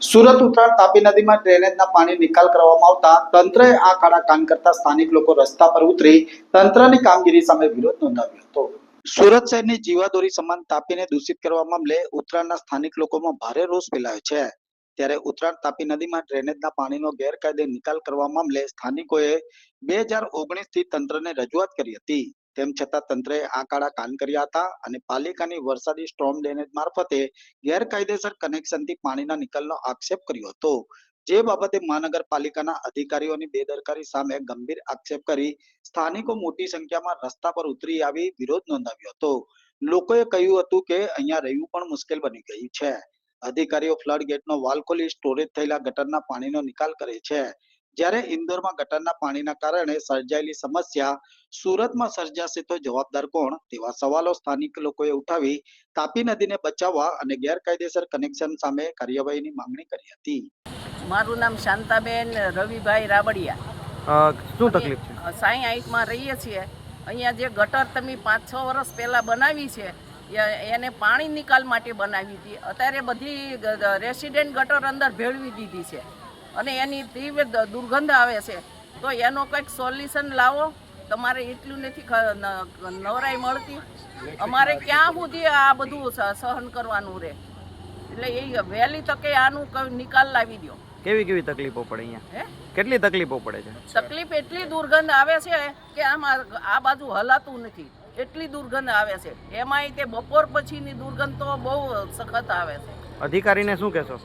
સુરત ઉત્તરાયણ તાપી નદીમાં ડ્રેનેજના પાણી નિકાલ કરવામાં આવતા તંત્રએ આ કાળા કાન કરતા સ્થાનિક લોકો રસ્તા પર ઉતરી તંત્રની કામગીરી સામે વિરોધ નોંધાવ્યો હતો. સુરત શહેરની જીવાદોરી સમાન તાપીને દૂષિત કરવા મામલે ઉત્તરાયણના સ્થાનિક લોકોમાં ભારે રોષ ફેલાયો છે. ત્યારે ઉત્તરાયણ તાપી નદીમાં ડ્રેનેજના પાણીનો ગેરકાયદે નિકાલ કરવા મામલે સ્થાનિકોએ બે હજાર ઓગણીસથી તંત્રને રજૂઆત કરી હતી. તેમ છતાં તંત્રએ આ કાન કર્યા હતા અને પાલિકાની વરસાદી સ્ટોર્મ ડ્રેનેજ મારફતે ગેરકાયદેસર કનેક્શનથી પાણીના નિકાલનો આક્ષેપ કર્યો હતો. જે બાબતે મહાનગરપાલિકાના અધિકારીઓની બેદરકારી સામે ગંભીર આક્ષેપ કરી સ્થાનિકો મોટી સંખ્યામાં રસ્તા પર ઉતરી આવી વિરોધ નોંધાવ્યો હતો. લોકોએ કહ્યું હતું કે અહીંયા રહેવું પણ મુશ્કેલ બની ગયું છે. અધિકારીઓ ફ્લડ ગેટનો વાલ ખોલી સ્ટોરેજ થયેલા ગટરના પાણીનો નિકાલ કરે છે. જ્યારે ઇન્દોરમાં ગટરના પાણીના કારણે સર્જાયેલી સમસ્યા સુરતમાં સર્જાશે તો જવાબદાર કોણ? તેવા સવાલો સ્થાનિક લોકોએ ઉઠાવી તાપી નદીને બચાવવા અને ગેરકાયદેસર કનેક્શન સામે કાર્યવાહીની માંગણી કરી હતી. મારું નામ શાંતાબેન રવિભાઈ રાબડિયા. શું તકલીફ છે? સાઈ આઈટમાં રહીએ છીએ. અહીંયા જે ગટર તમે પાંચ છ વર્ષ પહેલાં બનાવી છે એને પાણી નિકાલ માટે બનાવી હતી. અત્યારે બધી રેસિડેન્ટ ગટર અંદર ભેળવી દીધી છે. અને એની તીવ્ર દુર્ગંધ આવે છે. તો એનો કંઈક સોલ્યુશન લાવો. તમારે એટલું નથી નવરાઈ મળતી. અમારે ક્યાં સુધી આ બધું સહન કરવાનું રહે? એટલે એ વહેલી તકે આનું નિકાલ લાવી દો કેવી કેવી તકલીફો પડે અહીંયા? હે? કેટલી તકલીફો પડે છે? તકલીફ એટલી દુર્ગંધ આવે છે કે આમાં આ બાજુ હલાતું નથી. એટલી દુર્ગંધ આવે છે. એમાંય તે બપોર પછીની દુર્ગંધ તો બહુ સખત આવે છે. અધિકારીને શું કહેશો?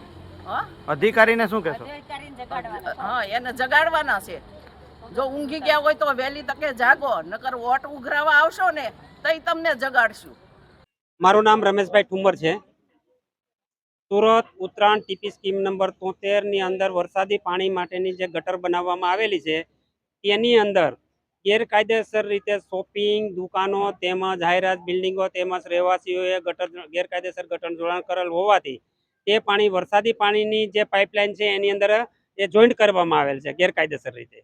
અધિકારીને શું કહેશો? હા એને જગાડવાના છે. જો ઊંઘી ગયા હોય તો વહેલી તકે જાગો નકર વોટ ઉઘરાવા આવશો ને તઈ તમને જગાડશું. મારું નામ રમેશભાઈ ઠુમર છે. Surat Uttarayan TP scheme number તોતેરની અંદર વરસાદી પાણી માટેની જે ગટર બનાવવામાં આવેલી છે તેની અંદર ગેરકાયદેસર રીતે શોપિંગ દુકાનો તેમજ જાહેરાત બિલ્ડિંગો તેમજ રહેવાસીઓએ ગટર ગેરકાયદેસર ગટર જોડાણ કરેલ હોવાથી તે પાણી, વરસાદી પાણીની જે પાઇપલાઇન છે એની અંદર એ જોઈન્ટ કરવામાં આવેલ છે ગેરકાયદેસર રીતે.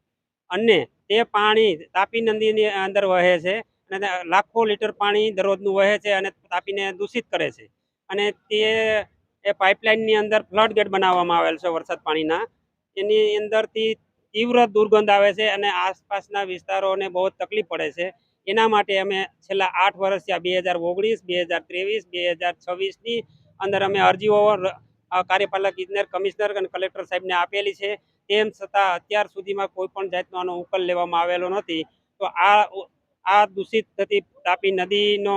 અને તે પાણી તાપી નદીની અંદર વહે છે અને લાખો લીટર પાણી દરરોજનું વહે છે અને તાપીને દૂષિત કરે છે. અને તે એ પાઇપલાઇનની અંદર ફ્લડ ગેટ બનાવવામાં આવેલ છે વરસાદ પાણીના. એની અંદરથી તીવ્ર દુર્ગંધ આવે છે અને આસપાસના વિસ્તારોને બહુ તકલીફ પડે છે. એના માટે અમે છેલ્લા આઠ વર્ષથી આ બે હજાર ઓગણીસ, બે હજાર ત્રેવીસ, બે હજાર છવ્વીસની અંદર અમે અરજીઓ કાર્યપાલક, ઇજનેર, કમિશનર અને કલેક્ટર સાહેબને આપેલી છે. તેમ છતાં અત્યાર સુધીમાં કોઈ પણ જાતનો આનો ઉકેલ લેવામાં આવેલો નથી. તો આ આ દૂષિત થતી તાપી નદીનો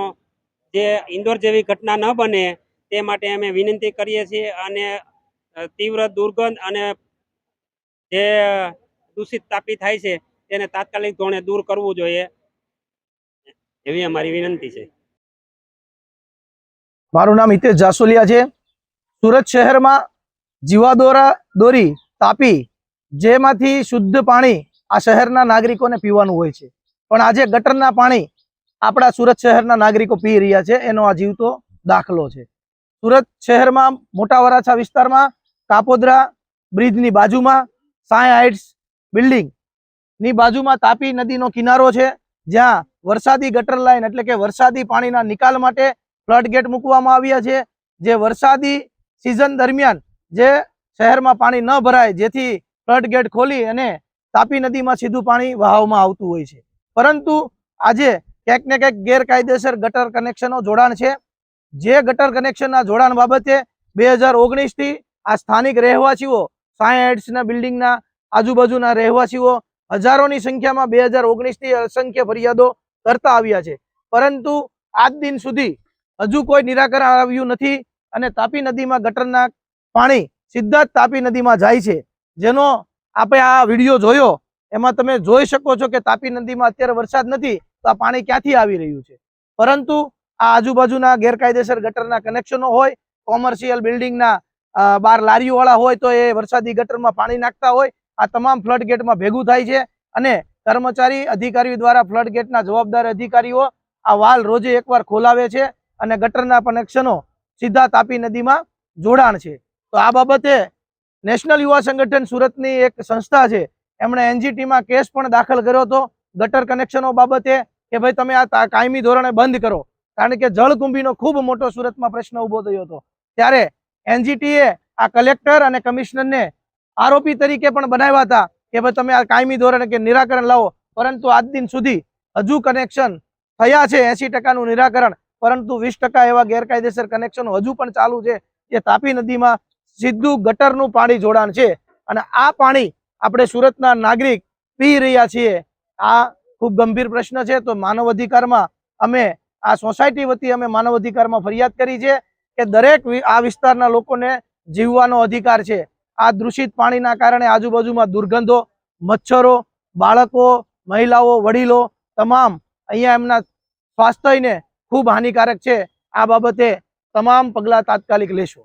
જે ઇન્દોર જેવી ઘટના ન બને તે માટે અમે વિનંતી કરીએ છીએ અને તીવ્ર દુર્ગંધ અને જે દૂષિત તાપી થાય છે તેને તાત્કાલિક ધોરણે દૂર કરવું જોઈએ. એવી અમારી વિનંતી છે. મારું નામ હિતેશ જાસોલિયા છે. સુરત શહેરમાં જીવાદોરા દોરી તાપી જેમાંથી શુદ્ધ પાણી આ શહેરના નાગરિકોને પીવાનું હોય છે. પણ આજે ગટરના પાણી આપણા સુરત શહેરના નાગરિકો પી રહ્યા છે. એનો આ જીવતો દાખલો છે. સુરત શહેરમાં મોટા વરાછા વિસ્તારમાં કાપોદરા બ્રિજની બાજુમાં સાય હાઇટ્સ બિલ્ડિંગની બાજુમાં તાપી નદીનો કિનારો છે. જ્યાં વરસાદી ગટર લાઈન એટલે કે વરસાદી પાણીના નિકાલ માટે ફ્લડ ગેટ મૂકવામાં આવ્યા છે. જે વરસાદી સિઝન દરમિયાન જે શહેરમાં પાણી ન ભરાય, જેથી ફ્લડ ગેટ ખોલી અને તાપી નદીમાં સીધું પાણી વહાવવામાં આવતું હોય છે. પરંતુ આજે ક્યાંક ને ક્યાંક ગેરકાયદેસર ગટર કનેક્શનો જોડાણ છે. જે ગટર કનેક્શનના જોડાણ બાબતે બે હજાર ઓગણીસથી આ સ્થાનિક રહેવાસીઓ સાયન્સના બિલ્ડિંગના આજુબાજુના રહેવાસીઓ, હજારોની સંખ્યામાં બે હજાર ઓગણીસથી અસંખ્ય ફરિયાદો કરતા આવ્યા છે. પરંતુ આજ દિન સુધી હજુ કોઈ નિરાકરણ આવ્યું નથી અને તાપી નદીમાં ગટરના પાણી સીધા જ તાપી નદીમાં જાય છે. જેનો આપણે આ વીડિયો જોયો, એમાં તમે જોઈ શકો છો કે તાપી નદીમાં અત્યારે વરસાદ નથી, તો આ પાણી ક્યાંથી આવી રહ્યું છે? પરંતુ આ આજુબાજુના ગેરકાયદેસર ગટરના કનેક્શનો હોય, કોમર્શિયલ બિલ્ડિંગના બાર લારીઓવાળા હોય તો એ વરસાદી ગટરમાં પાણી નાખતા હોય, આ તમામ ફ્લડ ગેટમાં ભેગું થાય છે અને કર્મચારી અધિકારીઓ દ્વારા ફ્લડ ગેટના જવાબદાર અધિકારીઓ આ વાલ રોજે એકવાર ખોલાવે છે અને ગટરના કનેક્શનો સીધા તાપી નદીમાં જોડાણ છે. તો આ બાબતે નેશનલ યુવા સંગઠન સુરતની એક સંસ્થા છે. એમણે એનજીટીમાં કેસ પણ દાખલ કર્યો હતો. ગટર કનેક્શનો બાબતે કે ભાઈ તમે આ કાયમી ધોરણે બંધ કરો. કારણ કે જળકુંભીનો ખૂબ મોટો સુરતમાં પ્રશ્ન ઊભો થયો હતો. ત્યારે એનજીટીએ આ કલેક્ટર અને કમિશનરને આરોપી તરીકે પણ બનાવ્યા હતા કે ભાઈ તમે આ કાયમી ધોરણે કે નિરાકરણ લાવો. પરંતુ આજ દિન સુધી હજુ કનેક્શન થયા છે એસી ટકાનું નિરાકરણ. પરંતુ વીસ એવા ગેરકાયદેસર કનેક્શનો હજુ પણ ચાલુ છે જે તાપી નદીમાં સીધું ગટરનું પાણી જોડાણ છે. અને આ પાણી આપણે સુરતના નાગરિક પી રહ્યા છીએ. આ ખૂબ ગંભીર પ્રશ્ન છે. તો માનવ અધિકારમાં અમે આ સોસાયટી વતી અમે માનવ અધિકારમાં ફરિયાદ કરી છે કે દરેક આ વિસ્તારના લોકોને જીવવાનો અધિકાર છે. આ દૂષિત પાણીના કારણે આજુબાજુમાં દુર્ગંધો, મચ્છરો, બાળકો, મહિલાઓ, વડીલો, તમામ અહીંયા એમના સ્વાસ્થ્યને ખૂબ હાનિકારક છે. આ બાબતે તમામ પગલાં તાત્કાલિક લેશો.